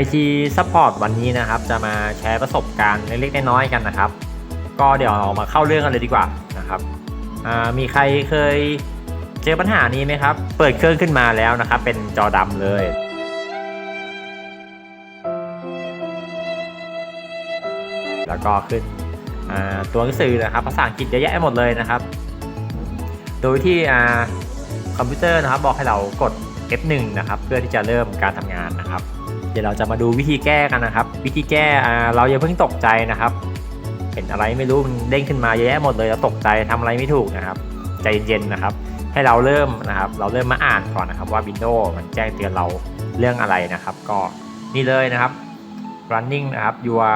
IT Support วันนี้นะครับ จะมาแชร์ประสบการณ์เล็กๆน้อยๆกันนะครับ ก็เดี๋ยวเรามาเข้าเรื่องกันเลยดีกว่านะครับมีใครเคยเจอปัญหานี้ไหมครับ เปิดเครื่องขึ้นมาแล้วนะครับ เป็นจอดำเลยแล้วก็ขึ้นตัวหนังสือนะครับภาษาอังกฤษเยอะแยะหมดเลยนะครับ โดยที่คอมพิวเตอร์นะครับบอกให้เรากด F1 นะครับ เพื่อที่จะเริ่มการทำงานนะครับ เดี๋ยวเราจะมาดูวิธีแก้กันนะครับ วิธีแก้อ่เราอย่าเพิ่งตกใจนะครับ เห็นอะไรไม่รู้มันเด้งขึ้นมาเยอะแยะหมดเลยเราตกใจทำอะไรไม่ถูกนะครับ ใจเย็นๆนะครับ ให้เราเริ่มนะครับ เราเริ่มมาอ่านก่อนนะครับว่า Windows มันแจ้งเตือนเราเรื่องอะไรนะครับ ก็นี่เลยนะครับ running นะครับ your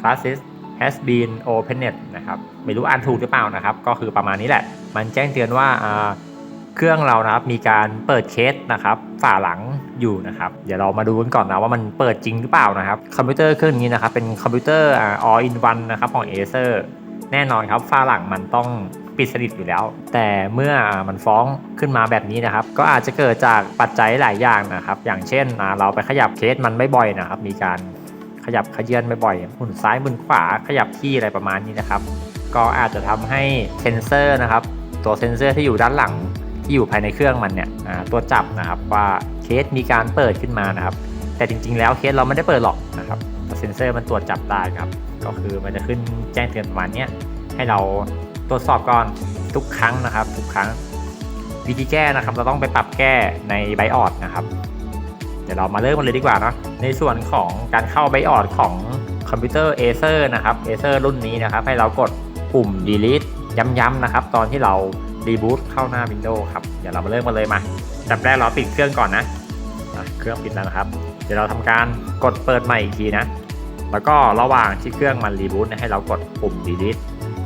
classes has been opened นะครับ ไม่รู้อ่านถูกหรือเปล่านะครับ ก็คือประมาณนี้แหละ มันแจ้งเตือนว่า เครื่องเรานะครับมีการเปิดเคสนะครับฝาหลังอยู่นะครับ เดี๋ยวเรามาดูกันก่อนนะว่ามันเปิดจริงหรือเปล่านะครับคอมพิวเตอร์เครื่องนี้นะครับเป็นคอมพิวเตอร์อ่า all in one นะครับของ Acer แน่นอนครับฝาหลังมันต้องปิดสนิทอยู่แล้ว แต่เมื่อมันฟ้องขึ้นมาแบบนี้นะครับ ก็อาจจะเกิดจากปัจจัยหลายอย่างนะครับ อย่างเช่นเราไปขยับเคสมันไม่บ่อยๆนะครับ มีการขยับขยื่นบ่อยๆหมุนซ้ายหมุนขวาขยับที่อะไรประมาณนี้นะครับ ก็อาจจะทำให้เซนเซอร์นะครับ ตัวเซนเซอร์ที่อยู่ด้านหลัง ที่อยู่ภายในเครื่องมันเนี่ยตัวจับนะครับว่าเคสมีการเปิดขึ้นมานะครับ แต่จริง ๆ แล้วเคสเราไม่ได้เปิดหรอกนะครับเซนเซอร์มันตรวจจับได้ครับ ก็คือมันจะขึ้นแจ้งเตือนประมาณเนี้ให้เราตรวจสอบก่อนทุกครั้งนะครับ ทุกครั้งวิธีแก้นะครับ เราต้องไปปรับแก้ในไบออดนะครับ เดี๋ยวเรามาเริ่มกันเลยดีกว่านะในส่วนของการเข้าไบออดของคอมพิวเตอร์ Acer นะครับ Acer รุ่นนี้นะครับ ให้เรากดปุ่ม delete ย้ำๆนะครับ ตอนที่เรา รีบูตเข้าหน้า Windows ครับ เดี๋ยวเรามาเริ่มกันเลยมาจับแรกเราปิดเครื่องก่อนนะเครื่องปิดแล้วนะครับ เดี๋ยวเราทำการกดเปิดใหม่อีกทีนะ แล้วก็ระหว่างที่เครื่องมันรีบูตให้เรากดปุ่ม delete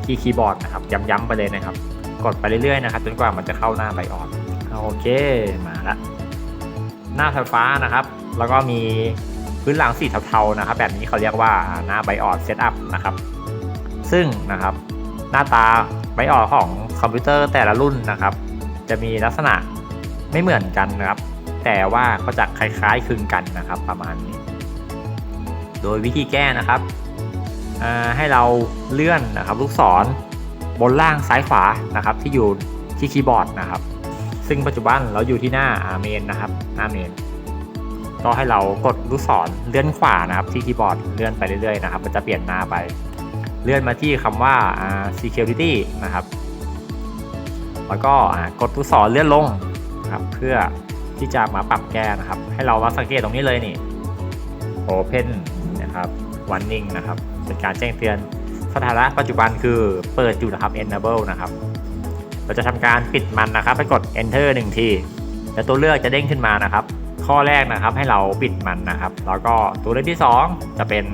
ที่คีย์บอร์ดนะครับ ย้ำๆไปเลยนะครับ กดไปเรื่อยๆนะครับจนกว่ามันจะเข้าหน้าไบออดโอเคมาละหน้าไฟฟ้านะครับ แล้วก็มีพื้นหลังสีเทาๆนะครับ แบบนี้เขาเรียกว่าหน้าไบออดเซตอัพนะครับ ซึ่งนะครับ หน้าตาไบออดของคอมพิวเตอร์แต่ละรุ่นนะครับ จะมีลักษณะไม่เหมือนกันนะครับ แต่ว่าก็จะคล้ายๆคลึงกันนะครับ ประมาณนี้ โดยวิธีแก้นะครับให้เราเลื่อนนะครับ ลูกศรบนล่างซ้ายขวานะครับ ที่อยู่ที่คีย์บอร์ดนะครับ ซึ่งปัจจุบันเราอยู่ที่หน้าเมนนะครับหน้าเมนก็ให้เรากดลูกศรเลื่อนขวานะครับ ที่คีย์บอร์ดเลื่อนไปเรื่อยๆนะครับมันจะเปลี่ยนหน้าไป เลื่อนมาที่คำว่า security นะครับ แล้วก็กดลูกศรเลื่อนลงนะครับ เพื่อที่จะมาปรับแก้นะครับ ให้เรามาสังเกตตรงนี้เลยนี่ open นะครับ warning นะครับเป็นการแจ้งเตือนสถานะปัจจุบันคือเปิดอยู่นะครับ enable นะครับ เราจะทำการปิดมันนะครับไปกด enter 1ทีแล้วตัวเลือกจะเด้งขึ้นมานะครับ ข้อแรกนะครับให้เราปิดมันนะครับ แล้วก็ตัวเลือกที่ 2 จะเป็น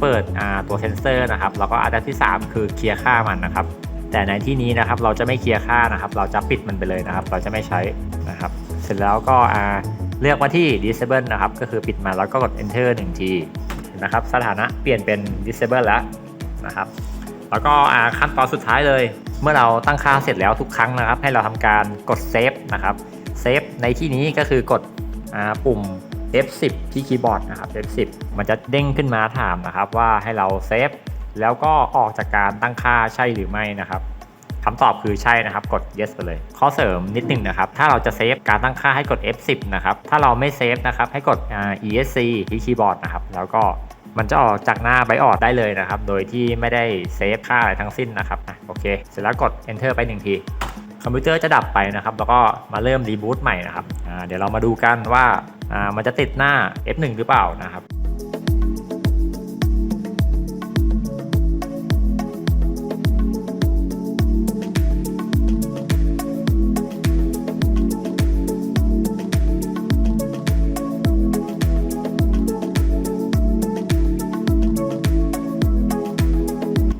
เปิดตัวเซนเซอร์นะครับแล้วก็อันดับที่ 3 คือเคลียร์ค่ามันนะครับ แต่ในที่นี้นะครับเราจะไม่เคลียร์ค่านะครับ เราจะปิดมันไปเลยนะครับ เราจะไม่ใช้นะครับ เสร็จแล้วก็เลือกมาที่ disable นะครับ ก็คือปิดมันแล้วก็กด enter 1 ทีนะครับ สถานะเปลี่ยนเป็น disable แล้วนะครับ แล้วก็ขั้นตอนสุดท้ายเลย เมื่อเราตั้งค่าเสร็จแล้วทุกครั้งนะครับ ให้เราทำการกดเซฟนะครับเซฟในที่นี้ก็คือกดปุ่ม F10 ที่คีย์บอร์ดนะครับ F10 มันจะเด้งขึ้นมาถามนะครับว่าให้เราเซฟแล้วก็ออกจากการตั้งค่าใช่หรือไม่นะครับคำตอบคือใช่นะครับ กด yes ไปเลย ข้อเสริมนิดหนึ่งนะครับ ถ้าเราจะเซฟการตั้งค่าให้กด F10 นะครับ ถ้าเราไม่เซฟนะครับ ให้กด ESC ที่คีย์บอร์ดนะครับ แล้วก็มันจะออกจากหน้าไบออดได้เลยนะครับ โดยที่ไม่ได้เซฟค่าอะไรทั้งสิ้นนะครับ โอเค เสร็จแล้วกด enter ไป1ที คอมพิวเตอร์จะดับไปนะครับ แล้วก็มาเริ่มรีบูตใหม่นะครับเดี๋ยวเรามาดูกันว่ามันจะติดหน้า F1 หรือเปล่านะครับ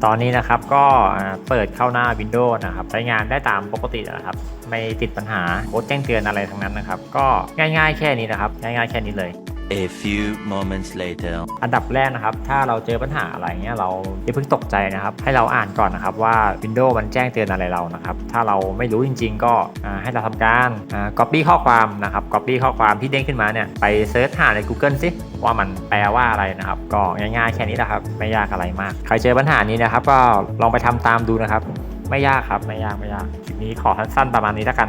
ตอนนี้นะครับก็เปิดเข้าหน้า Windows นะครับใช้งานได้ตามปกตินะครับ ไม่ติดปัญหาโค้ดแจ้งเตือนอะไรทั้งนั้นนะครับ ก็ง่าย ๆ แค่นี้นะครับ ง่าย ๆ แค่นี้เลย A few moments later. อันดับแรกนะครับ ถ้าเราเจอปัญหาอะไรเงี้ยเราอย่าเพิ่งตกใจนะครับ ให้เราอ่านก่อนนะครับว่า Windows มันแจ้งเตือนอะไรเรานะครับ ถ้าเราไม่รู้จริง ๆ ก็ให้เราทำการ copy ข้อความนะครับ copy ข้อความที่เด้งขึ้นมาเนี่ยไปเซิร์ชหาใน Google สิว่ามันแปลว่าอะไรนะครับ ก็ง่ายๆแค่นี้แหละครับ ไม่ยากอะไรมาก ใครเจอปัญหานี้นะครับ ก็ลองไปทำตามดูนะครับ ไม่ยากครับ ไม่ยากไม่ยากคลิปนี้ขอสั้นๆประมาณนี้แล้วกัน